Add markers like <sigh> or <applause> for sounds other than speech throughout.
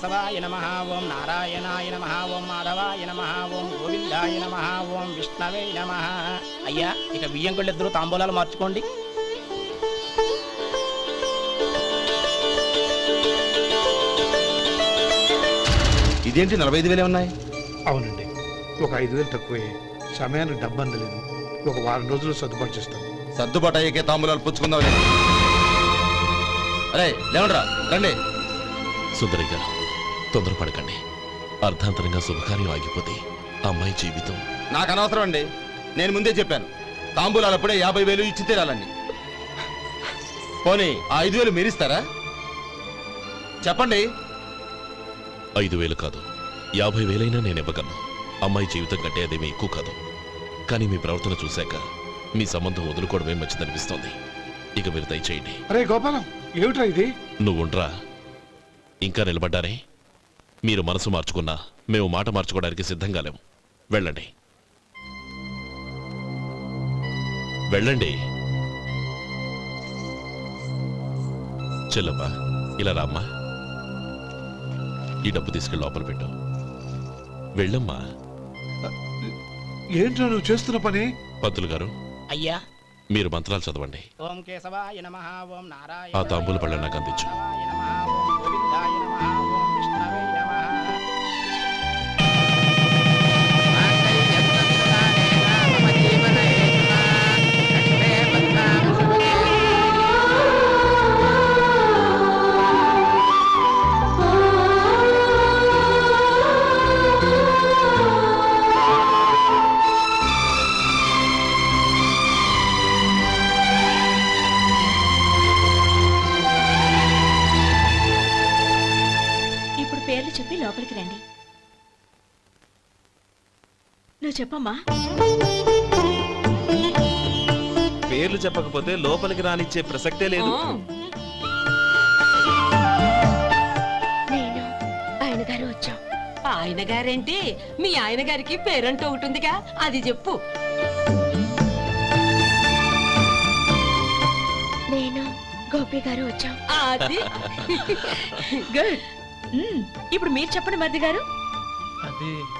కేశవాయ నమ ఓం నారాయణాయ నమ ఓం మాధవాయ నమ ఓం గోవిందాయ నమ ఓం విష్ణవే నమ. అయ్యా ఇక బియ్యం ఇద్దరు తాంబూలాలు మార్చుకోండి. ఇదేంటి నలభై ఐదు వేలే ఉన్నాయి? అవునండి. ఒక ఐదు వేలు తక్కువే. సమయానికి డబ్బు అందలేదు. ఒక వారం రోజులు సర్దుబాటు చేస్తాను సర్దుబాటు అయ్యకే తాంబూలాలు పుచ్చుకుందాం అరే లేవండ్రా రండి. సుందరి గారు తొందరపడకండి. అర్ధాంతరంగా శుభకార్యం ఆగిపోతే అమ్మాయి జీవితం. నాకు అనవసరం అండి. నేను ముందే చెప్పాను. తాంబూలాలు అప్పుడే యాభై వేలు ఇచ్చి తీరాలండి. పోనీ ఆ ఐదు వేలు మీరిస్తారా? చెప్పండి. ఐదు వేలు కాదు. యాభై వేలైనా నేను ఇవ్వగలను. అమ్మాయి జీవితం కంటే అదేమీ ఎక్కువ కాదు. కానీ మీ ప్రవర్తన చూశాక మీ సంబంధం వదులుకోవడమే మంచిదనిపిస్తోంది. ఇక మీరు దయచేయండి. అరే గోపాలం ఏమిట్రా ఇది? నువ్వుండ్రా. ఇంకా నిలబడ్డారే మీరు మనసు మార్చుకున్నా మేము మాట మార్చుకోవడానికి సిద్ధంగా లేము. వెళ్ళండి. వెళ్ళండి. చెల్లమ్మా ఇలా రామ్మా. ఈ డబ్బు తీసుకెళ్ళి లోపల పెట్టు. వెళ్ళమ్మా. ఏంట్రా నువ్వు చేస్తున్న పని? పంతులు గారు అయ్యా. మీరు మంత్రాలు చదవండి. ఓం కేశవాయ నమ ఓం నారాయణ ఆ తాంబూల పళ్ళ నాకు అందించు. చెప్పమ్మా. పేర్లు చెప్పకపోతే లోపలికి రానిచ్చే ప్రసక్తే లేదు. నేను ఆయన గారు వచ్చాం. ఆయన గారేంటి మీ ఆయన గారికి పేరంటూ ఒకటి ఉందిగా. అది చెప్పు. నేను గోపి గారు వచ్చాం. అది. <laughs> గుడ్. ఇప్పుడు మీరు చెప్పండి మరిది గారు. అది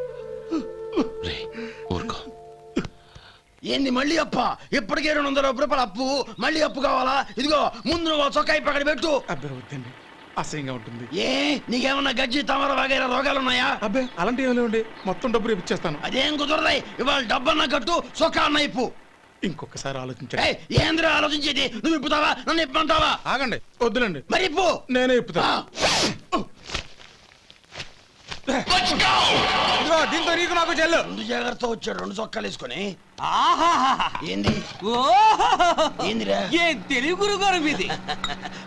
రే ఊరుకో. ఏంది మళ్ళీ అప్ప? ఇప్పటికే రెండు వందల రూపాయల అప్పు. మళ్ళీ అప్పు కావాలా? ఇదిగో ముందు నువ్వు ఆ చొక్కా పక్కన పెట్టు. అబ్బే వద్దండి. అసహ్యంగా ఉంటుంది. ఏ? నీకేమన్నా గజ్జి తమర వగైరా రోగాలు ఉన్నాయా అబ్బే అలాంటి ఏం లేవండి. మొత్తం డబ్బు రేపు ఇచ్చేస్తాను. అదేం కుదరదాయి ఇవాళ డబ్బన్నా కట్టు చొక్కా అన్న ఇప్పు. ఇంకొకసారి ఆలోచించండి. ఏయ్, ఏందిరా ఆలోచించేది? నువ్వు ఇప్పుతావా? నన్ను ఇప్పమంటావా? ఆగండి వద్దులండి. మరి ఇప్పు నేనే ఇప్పుతా. దీంతో నీకు నాకు చెల్లు ముందు జాగ్రత్త వచ్చాడు రెండు చొక్కాలు వేసుకొని. ఏంది? ఏందిరా? ఏం తెలుగు గురుగారు మీది?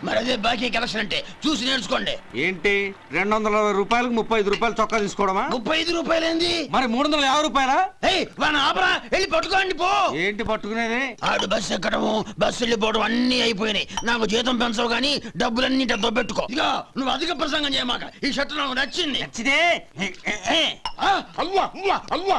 మరి అదే బాకీ కలెక్షన్ అంటే చూసి నేర్చుకోండి. ఏంటి? రెండు వందల రూపాయలకు ముప్పై ఐదు రూపాయలు చొక్కా తీసుకోవడమా? ముప్పై ఐదు రూపాయలు ఏంది మరి మూడు వందల యాభై రూపాయలా? ఏయ్ వాడిని ఆపరా వెళ్ళి పట్టుకోండి పో. ఏంటి పట్టుకునేది? ఆడు బస్సు ఎక్కడము బస్సు వెళ్ళిపోవడం అన్ని అయిపోయినాయి. నాకు జీతం పెంచవు కానీ డబ్బులన్నీ దొబ్బెట్టుకో ఇక నువ్వు అధిక ప్రసంగం చేయమాక ఈ షర్ట్ నాకు నచ్చింది. నచ్చితే అవ్వా అవ్వా అవ్వా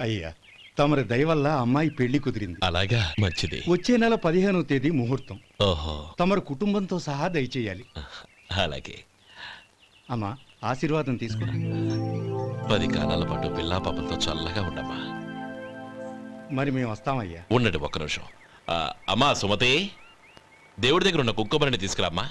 అయ్యా తమరి దయ వల్ల అమ్మాయి పెళ్ళి కుదిరింది. అలాగా? మంచిది. వచ్చే నెల పదిహేనవ తేదీ ముహూర్తం. ఓహో. తమరు కుటుంబంతో సహా దయచేయాలి. అలాగే. అమ్మా ఆశీర్వాదం తీసుకురా. పది కాలాల పాటు పిల్లా పాపలతో చల్లగా ఉండమ్మా. మరి మేము వస్తామయ్యా. ఉండండి ఒక్క నిమిషం. ఆ, అమ్మా సుమతి దేవుడి దగ్గర ఉన్న కుక్కమరిని తీసుకురామ్మా.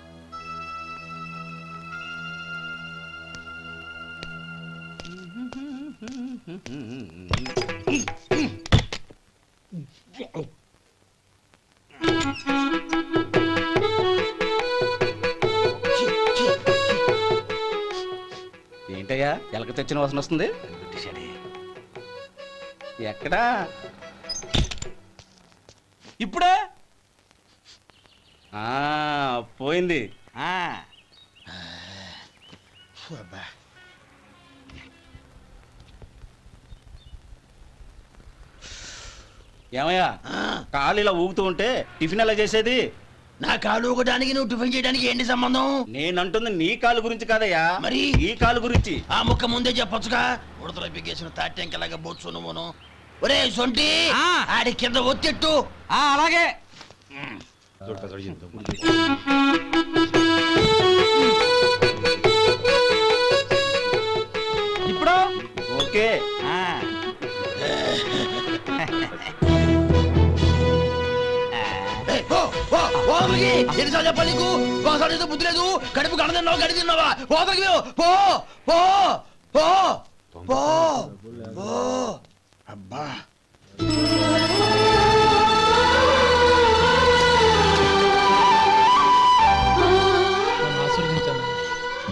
తెచ్చిన వాసన వస్తుంది. ఎక్కడా? ఇప్పుడే? ఆ, పోయింది. ఆ. ఏమయ్యా? కాలు ఇలా ఊగుతూ ఉంటే టిఫిన్ ఎలా చేసేది? నా కాలు ఒకడానికి నువ్వు టిఫిన్ చేయడానికి ఏంటి సంబంధం? నేనంటుంది నీ కాలు గురించి కాదయ్యా. మరి? ఈ కాలు గురించి. ఆ ముక్క ముందే చెప్పొచ్చుగా? ఉడతలో పిగేసిన తాట్యంకలాగా బొత్సు నువ్వును. ఒరే సొంటి ఆ. ఆడి కింద ఒత్తిట్టు. అలాగే. ఇప్పుడు? ఓకే. అమ్మకి, ఎన్నిసార్లు చెప్పాలి నీకు? ఒకసారి ఏదో బుద్ధి లేదు. కడుపు కడ తిన్నావు గడి తిన్నావా? పోతకి పో. పో. పో. పో. పో. అబ్బా.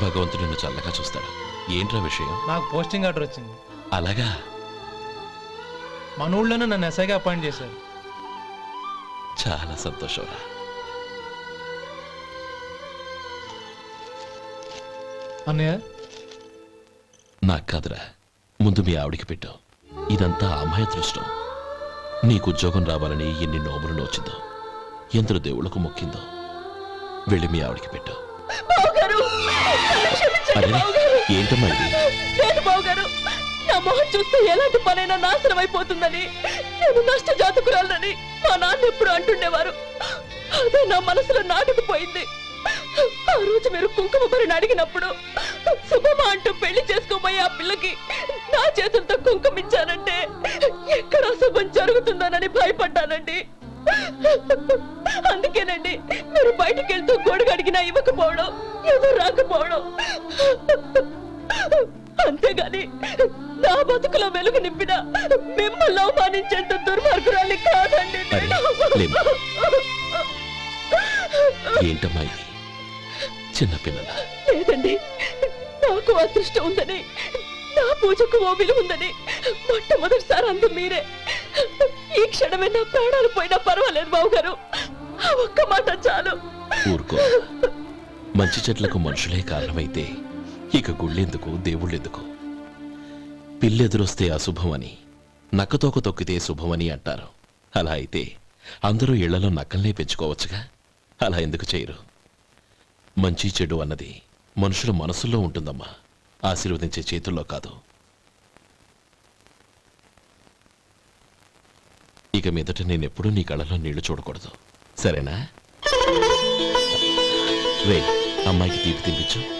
భగవంతుడు నిన్ను చల్లగా చూస్తాడు. ఏంట్రా విషయం? నాకు పోస్టింగ్ ఆర్డర్ వచ్చింది. అలాగా? మన ఊళ్ళోనే నన్ను ఎస్ఐగా అపాయింట్ చేశారు. చాలా సంతోషంరా. అన్నయ్య? నాకు కాదురా. ముందు మీ ఆవిడికి పెట్టు. ఇదంతా ఆ అమ్మాయి అదృష్టం. నీకు ఉద్యోగం రావాలని ఎన్ని నోములు నోచిందో ఎందరు దేవుళ్ళకు మొక్కిందో వెళ్ళి మీ ఆవిడికి పెట్టు. అరే. ఏంటమ్మా ఇది? లేదు బావగారు నా మొహం చూస్తే ఎలాంటి పనైనా నాశనం అయిపోతుందని నేను నష్ట జాతకురాలని మా నాన్న ఎప్పుడు అంటుండేవారు. అదే నా మనసులో నాటుకుపోయింది. ఆ రోజు మీరు కుంకుమ భరిని అడిగినప్పుడు శుభమా అంటూ పెళ్ళి చేసుకోబోయే ఆ పిల్లకి నా చేతులతో కుంకుమ ఇచ్చానంటే ఎక్కడ శుభం జరుగుతుందోనని భయపడ్డానండి. అందుకేనండి మీరు బయటికి వెళ్తూ గొడుగు అడిగినా ఇవ్వకపోవడం ఎదురు రాకపోవడం. అంతేగాని నా బతుకులో వెలుగు నింపిన మిమ్మల్ని అవమానించేంత దుర్మార్గురాలి కాదండి. <laughs> ఏంటమ్మా చిన్నపిల్లల లేదండి. నాకు అదృష్టం ఉందని నా పూజకు ఓ ఉందని మొట్టమొదటిసారి అందు మీరే. ఈ క్షణమే నా ప్రాణాలు పోయినా పర్వాలేదు బాబు గారు ఆ ఒక్క మాట చాలు. ఊరుకో. మంచి చెట్లకు మనుషులే కారణమైతే ఇక గుళ్ళెందుకు దేవుళ్ళెందుకు? పిల్లెదురొస్తే అశుభమని నక్కతోక తొక్కితే శుభమని అంటారు. అలా అయితే అందరూ ఇళ్ళలో నక్కల్నే పెంచుకోవచ్చుగా? అలా ఎందుకు చేయరు? మంచి చెడు అన్నది మనుషుల మనసుల్లో ఉంటుందమ్మా. ఆశీర్వదించే చేతుల్లో కాదు. ఇక మీదట నేనెప్పుడూ నీ కళ్ళలో నీళ్ళు చూడకూడదు. సరేనా? రే అమ్మాయికి తీపి తినిపించు.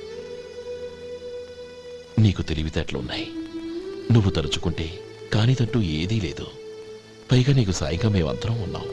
నీకు తెలివితేటలున్నాయి. నువ్వు తలుచుకుంటే కానిదంటూ ఏదీ లేదు. పైగా నీకు సాయిగా మేమందరం ఉన్నాం.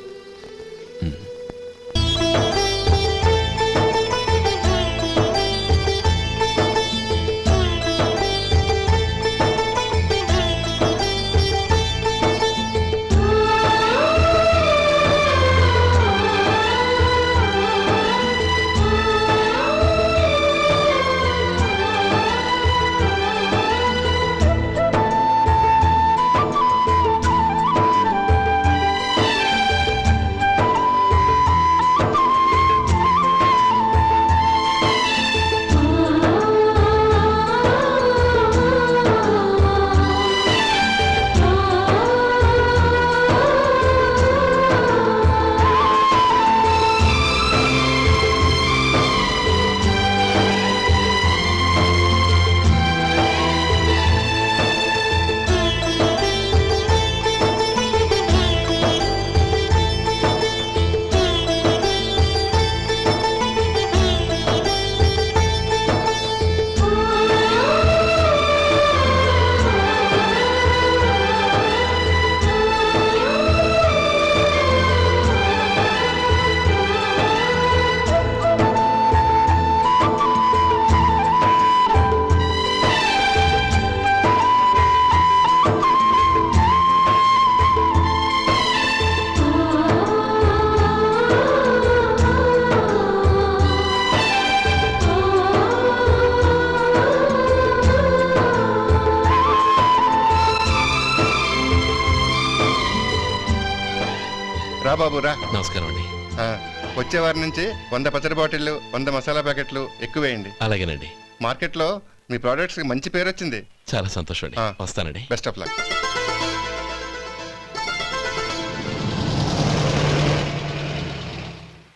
బాబు రా నమస్కారం అండి. ఆ, వచ్చే వారి నుంచి వంద పచ్చడి బాటిళ్ళు వంద మసాలా ప్యాకెట్లు ఎక్కువేయండి అలాగేనండి. మార్కెట్లో మీ ప్రోడక్ట్స్ మంచి పేరు వచ్చింది. చాలా సంతోషం అండి. ఆ. వస్తానండి. Best of luck.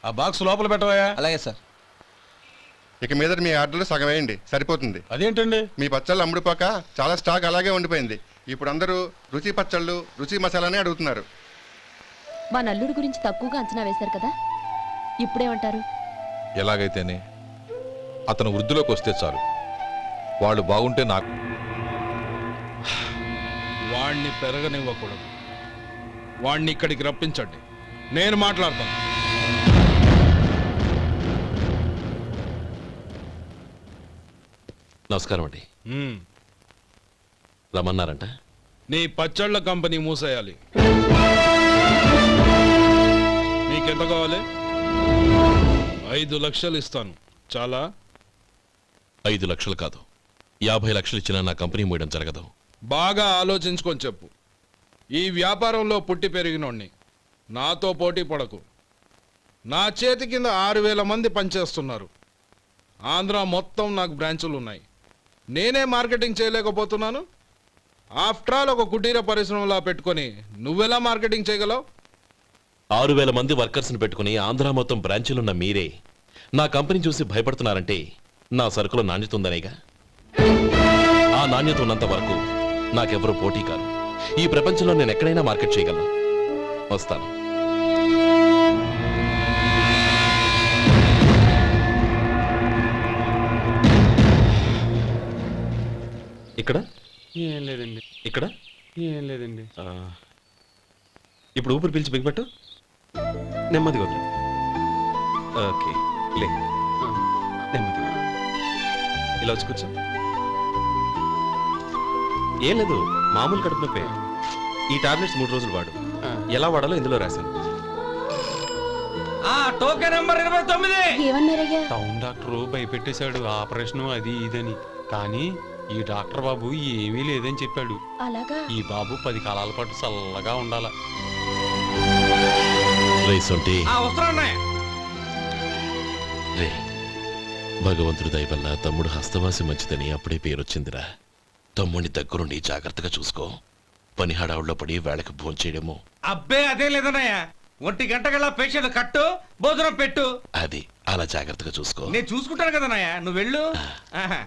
ఆ బాక్స్ లోపల పెట్టవా అలాగే సార్. ఇక మీద మీ ఆర్డర్లు సగం వేయండి. సరిపోతుంది. అదేంటండి? మీ పచ్చళ్ళు అమ్ముడుపోక చాలా స్టాక్ అలాగే ఉండిపోయింది. ఇప్పుడు అందరూ రుచి పచ్చళ్ళు రుచి మసాలానే అడుగుతున్నారు. మా నల్లుడి గురించి తక్కువగా అంచనా వేశారు కదా? ఇప్పుడేమంటారు? ఎలాగైతేనే అతను వృద్ధిలోకి వస్తే చాలు. వాళ్ళు బాగుంటే నాకు. వాణ్ణి పెరగనివ్వకూడదు. వాణ్ణి ఇక్కడికి రప్పించండి. నేను మాట్లాడతాను. నమస్కారం అండి. మ్మ్. రమ్మన్నారంట? నీ పచ్చళ్ళ కంపెనీ మూసేయాలి. నీకెంత కావాలి? ఐదు లక్షలు ఇస్తాను. చాలా? ఐదు లక్షలు కాదు. యాభై లక్షలు ఇచ్చినా నా కంపెనీ మూయడం జరగదు. బాగా ఆలోచించుకొని చెప్పు. ఈ వ్యాపారంలో పుట్టి పెరిగినోణ్ణి నాతో పోటీ పడకు. నా చేతి కింద ఆరు వేల మంది పనిచేస్తున్నారు. ఆంధ్ర మొత్తం నాకు బ్రాంచులు ఉన్నాయి నేనే మార్కెటింగ్ చేయలేకపోతున్నాను. ఆఫ్టర్ ఆల్ ఒక కుటీర పరిశ్రమలా పెట్టుకొని నువ్వెలా మార్కెటింగ్ చేయగలవు? ఆరు వేల మంది వర్కర్స్ని పెట్టుకుని ఆంధ్ర మొత్తం బ్రాంచులున్న మీరే. నా కంపెనీ చూసి భయపడుతున్నారంటే నా సరుకులో నాణ్యత ఉందనేగా? ఆ నాణ్యత ఉన్నంత వరకు నాకెవరూ పోటీ కాదు ఈ ప్రపంచంలో నేను ఎక్కడైనా మార్కెట్ చేయగలను. వస్తాను. ఇక్కడ? ఏం లేదండి. ఇక్కడ? ఏం లేదండి. ఇప్పుడు ఊపిరి పిలిచి బిగ్బట్టు. నెమ్మదిగా వదిలి ఓకే లే. నెమ్మదిగా. ఇలా వచ్చి కూర్చో. ఏం లేదు మామూలు కడుపు నొప్పే. ఈ టాబ్లెట్స్ మూడు రోజులు వాడు. ఎలా వాడాలో ఇందులో రాశాను. టోకెన్ నెంబర్ ఇరవై తొమ్మిది. ఏమన్నారయ్యా? టౌన్ డాక్టర్ భయపెట్టేశాడు ఆపరేషన్ అది ఇదని. కానీ ఈ డాక్టర్ బాబు ఏమీ లేదని చెప్పాడు. అలాగా? ఈ బాబు పది కాలాల పాటు చల్లగా ఉండాల. రే సొంటి. రే భగవంతుడి దయ వల్ల తమ్ముడు హస్తవాసి మంచిదని అప్పుడే పేరొచ్చిందిరా. తమ్ముడిని దగ్గరుండి జాగ్రత్తగా చూసుకో. పని హడావుల్లో పడి వేళకు భోంచేయడము అబ్బే అదే లేదన్నయ్య. ఒంటి గంట గల పేషెంట్ కట్టు భోజనం పెట్టు. అది అలా జాగ్రత్తగా చూసుకో. నేను చూసుకుంటాను కదన్నయ్య. నువ్వు వెళ్ళు. ఆహా.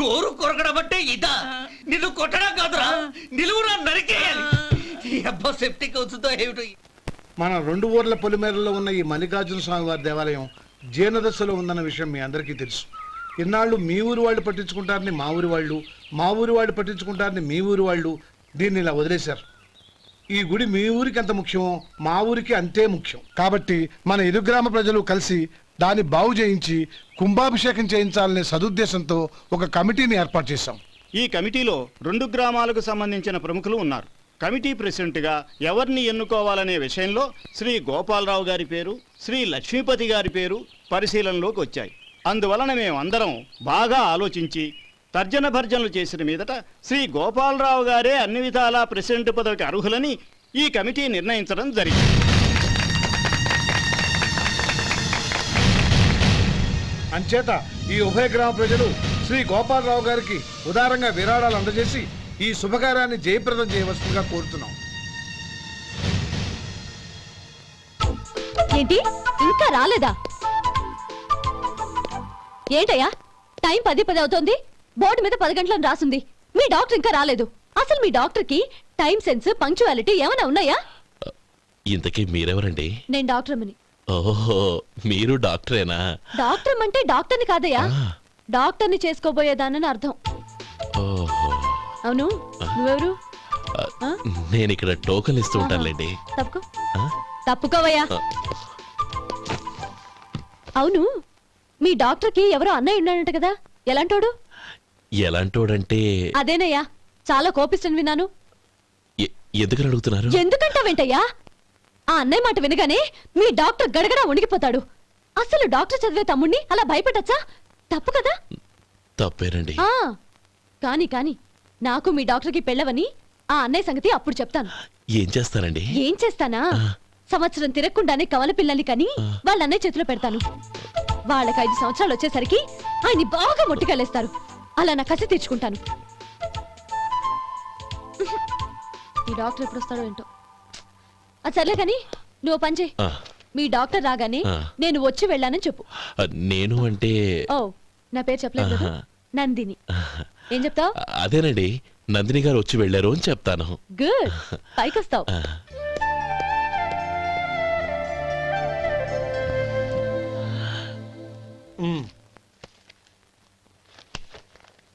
గోరు కొరకడం అంటే ఇదా? నిన్ను కొట్టడం కాదురా. నిలువురా నరికేయాలి. ఈ అబ్బా సెప్టిక్ అవుతుందో ఏమిటో? మన రెండు ఊర్ల పొలిమేరలో ఉన్న ఈ మల్లికార్జున స్వామి వారి దేవాలయం జీర్ణదశలో ఉందన్న విషయం మీ అందరికీ తెలుసు. ఇన్నాళ్ళు మీ ఊరు వాళ్ళు పట్టించుకుంటారని మా ఊరి వాళ్ళు మా ఊరి వాళ్ళు పట్టించుకుంటారని మీ ఊరి వాళ్ళు దీన్ని ఇలా వదిలేశారు. ఈ గుడి మీ ఊరికి ఎంత ముఖ్యమో మా ఊరికి అంతే ముఖ్యం. కాబట్టి మన ఇరు గ్రామ ప్రజలు కలిసి దాన్ని బాగు చేయించి కుంభాభిషేకం చేయించాలనే సదుద్దేశంతో ఒక కమిటీని ఏర్పాటు చేశాం. ఈ కమిటీలో రెండు గ్రామాలకు సంబంధించిన ప్రముఖులు ఉన్నారు. కమిటీ ప్రెసిడెంట్గా ఎవరిని ఎన్నుకోవాలనే విషయంలో శ్రీ గోపాలరావు గారి పేరు శ్రీ లక్ష్మీపతి గారి పేరు పరిశీలనలోకి వచ్చాయి. అందువలన మేమందరం బాగా ఆలోచించి తర్జన భర్జనలు చేసిన మీదట శ్రీ గోపాలరావు గారే అన్ని విధాలా ప్రెసిడెంట్ పదవికి అర్హులని ఈ కమిటీ నిర్ణయించడం జరిగింది. అంచేత ఈ ఉభయ గ్రామ ప్రజలు శ్రీ గోపాలరావు గారికి ఉదారంగా విరాళాలు అందజేసి ఈ శుభకార్యాన్ని జయప్రదం చేయవలసిందిగా కోరుతున్నాం. ఏంటి? ఇంకా రాలేదా? ఏంటయ్యా? టైం పది పది అవుతోంది. బోర్డు మీద పది గంటలను రాసుంది. మీ డాక్టర్ ఇంకా రాలేదు. అసలు మీ డాక్టర్కి టైం సెన్స్ పంక్చువాలిటీ ఏమైనా ఉన్నాయా? ఇంతకీ మీరెవరండి? నేను డాక్టర్ అమ్మని ఓహో మీరు డాక్టరేనా? డాక్టర్ అంటే డాక్టర్ని కాదయ్యా. డాక్టర్ని చేసుకోబోయేదానని అర్థం. ఓహో. అవును. నువ్వెవరు? ఆ? నేను ఇక్కడ టోకన్ ఇస్తూ ఉంటానులేండి. తప్పుకో. ఆ? తప్పుకోవయ్యా. ఆ. అవును. మీ డాక్టర్కి ఎవరో అన్నయ్య ఉన్నాడంట కదా. ఎలాంటోడు? ఎలాంటోడంటే అదేనయ్యా చాలా కోపిస్తని విన్నాను. ఎందుకని అడుగుతున్నారు? ఎందుకంటావేంటయ్యా? ఆ అన్నయ్య మాట వినగానే మీ డాక్టర్ గడగడా ఉణిగిపోతాడు అసలు డాక్టర్ చదివే తమ్ముణ్ణి అలా భయపెట్టచ్చా తప్పు కదా? తప్పేనండి. ఆ కాని కాని నాకు మీ డాక్టర్కి పెళ్ళవని ఆ అన్నయ్య సంగతి అప్పుడు చెప్తాను. ఏం చేస్తారండి? ఏం చేస్తానా? సంవత్సరం తిరగకుండానే కవల పిల్లల్ని కని వాళ్ళ అన్నయ్య చేతిలో పెడతాను. వాళ్ళకి ఐదు సంవత్సరాలు వచ్చేసరికి ఆయన్ని బాగా ముట్టికెళ్ళేస్తారు. అలా నా కసి తీర్చుకుంటాను. ఈ డాక్టర్ ఎప్పుడు వస్తాడో ఏంటో. అది సర్లే కానీ నువ్వు పని చేయి. ఆ, మీ డాక్టర్ రాగానే ఆ. నేను వచ్చి వెళ్ళానని చెప్పు. ఆ, నేను అంటే ఓ నా పేరు చెప్పలేదు కదా? ఆహా. నందిని. ఏం చెప్తావు? ఆ, అదేనండి నందిని గారు వచ్చి వెళ్ళారు అని చెప్తాను. గుడ్. పైకి వస్తావు. ఆ,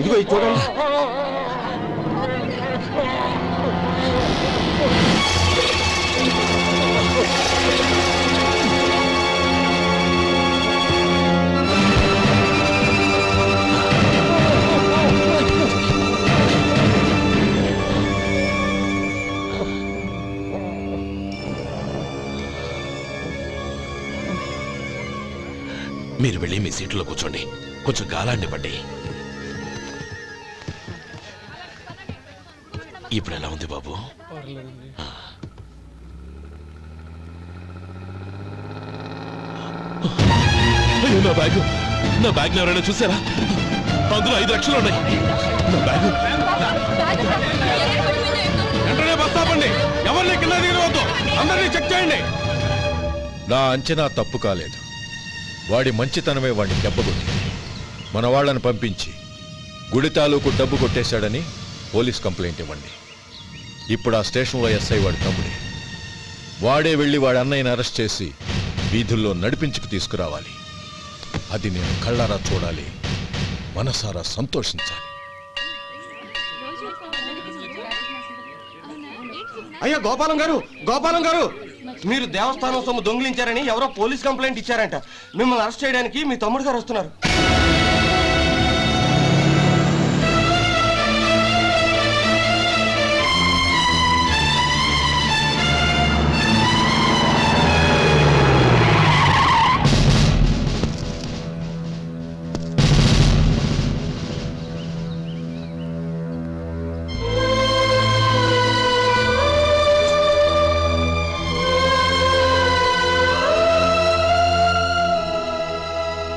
ఇదిగో ఇది చూడండి. మీరు వెళ్ళి మీ సీట్లో కూర్చోండి. కొంచెం గాలాన్ని పట్టి ఇప్పుడు ఎలా ఉంది బాబు. అయ్యో, నా బ్యాగ్. నా బ్యాగ్ ఎవరైనా చూసారా? అందులో ఐదు లక్షలు ఉన్నాయి. నా బ్యాగ్. వెంటనే బస్ ఆపండి ఎవరిని కింద దిగవద్దు అందరినీ చెక్ చేయండి. నా అంచనా తప్పు కాలేదు. వాడి మంచితనమే వాడిని దెబ్బకొట్టింది. మన వాళ్ళని పంపించి గుడి తాలూకు డబ్బు కొట్టేశాడని పోలీస్ కంప్లైంట్ ఇవ్వండి. ఇప్పుడు ఆ స్టేషన్లో ఎస్ఐ వాడి తమ్ముడే. వాడే వెళ్ళి వాడి అన్నయ్యని అరెస్ట్ చేసి వీధుల్లో నడిపించుకు తీసుకురావాలి. అది నేను కళ్ళారా చూడాలి మనసారా సంతోషించాలి. అయ్యా గోపాలం గారు గోపాలం గారు! మీరు దేవస్థానం సొమ్ము దొంగిలించారని ఎవరో పోలీస్ కంప్లైంట్ ఇచ్చారంట. మిమ్మల్ని అరెస్ట్ చేయడానికి మీ తమ్ముడు గారు వస్తున్నారు.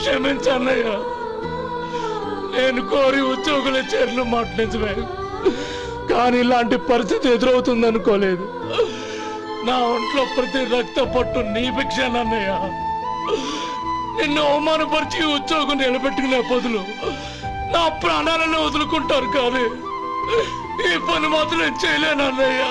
క్షమించన్నయ్యా. నేను కోరి ఉద్యోగుల చేరిన మాట నిజమే. కానీ ఇలాంటి పరిస్థితి ఎదురవుతుంది అనుకోలేదు నా ఒంట్లో ప్రతి రక్త పట్టు నీ భిక్షానన్నయ్య. నిన్ను అవమానపరిచి ఉద్యోగం నిలబెట్టుకునే బదులు నా ప్రాణాలను వదులుకుంటారు కానీ ఈ పని మాత్రం చేయలేనన్నయ్యా.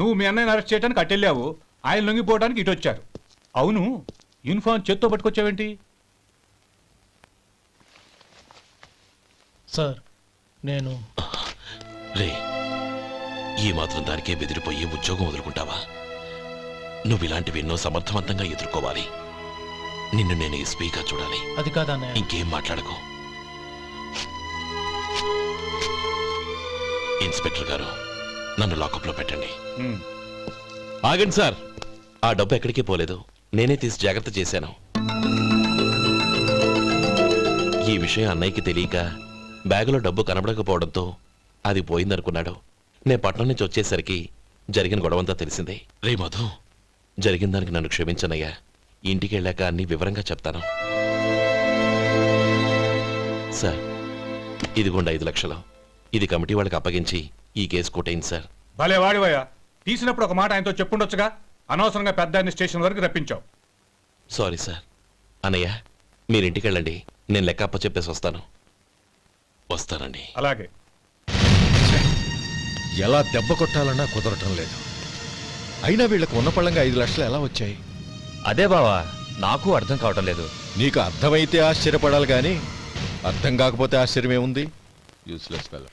నువ్వు మీ అన్నయ్యని అరెస్ట్ చేయడానికి అట్టెళ్ళావు ఆయన లొంగిపోవడానికి ఇటు వచ్చారు అవును యూనిఫామ్ చేత్తో పట్టుకొచ్చావేంటి? సార్ నేను రే ఈ మాత్రం దానికే బెదిరిపోయి ఉద్యోగం వదులుకుంటావా? నువ్వు ఇలాంటివి ఎన్నో సమర్థవంతంగా ఎదుర్కోవాలి. నిన్ను నేను ఎస్పీగా చూడాలి. అది కాదు అన్నయ్య. ఇంకేం మాట్లాడకు. ఇన్స్పెక్టర్ గారు నన్ను లాకప్లో పెట్టండి. ఆగండి సార్. ఆ డబ్బు ఎక్కడికి పోలేదు. నేనే తీసి జాగ్రత్త చేశాను. ఈ విషయం అన్నయ్యకి తెలియక బ్యాగులో డబ్బు కనబడకపోవడంతో అది పోయిందనుకున్నాడు. నే పట్నం నుంచి వచ్చేసరికి జరిగిన గొడవంతా తెలిసిందే. రే మధు. జరిగిన దానికి నన్ను క్షమించనయ్యా. ఇంటికి వెళ్ళాక అన్ని వివరంగా చెప్తాను. సార్ ఇదిగోండి ఐదు లక్షలు. ఇది కమిటీ వాళ్ళకి అప్పగించి ఈ కేసు కొట్టేయండి సార్. భలే వాడివయ్యా. తీసినప్పుడు ఒక మాట ఆయనతో చెప్పుండొచ్చుగా? అనవసరంగా పెద్ద స్టేషన్ వరకు రప్పించావు. Sorry sir. అన్నయ్య మీరు ఇంటికి వెళ్ళండి. నేను లెక్క అప్ప చెప్పేసి వస్తాను. వస్తానండి. అలాగే. ఎలా దెబ్బ కొట్టాలన్నా కుదరటం లేదు. అయినా వీళ్ళకు ఉన్న పళ్ళంగా ఐదు లక్షలు ఎలా వచ్చాయి? అదే బావా నాకు అర్థం కావటం లేదు. నీకు అర్థమైతే ఆశ్చర్యపడాలి కానీ అర్థం కాకపోతే ఆశ్చర్యం ఏముంది యూస్లెస్ ఫెలో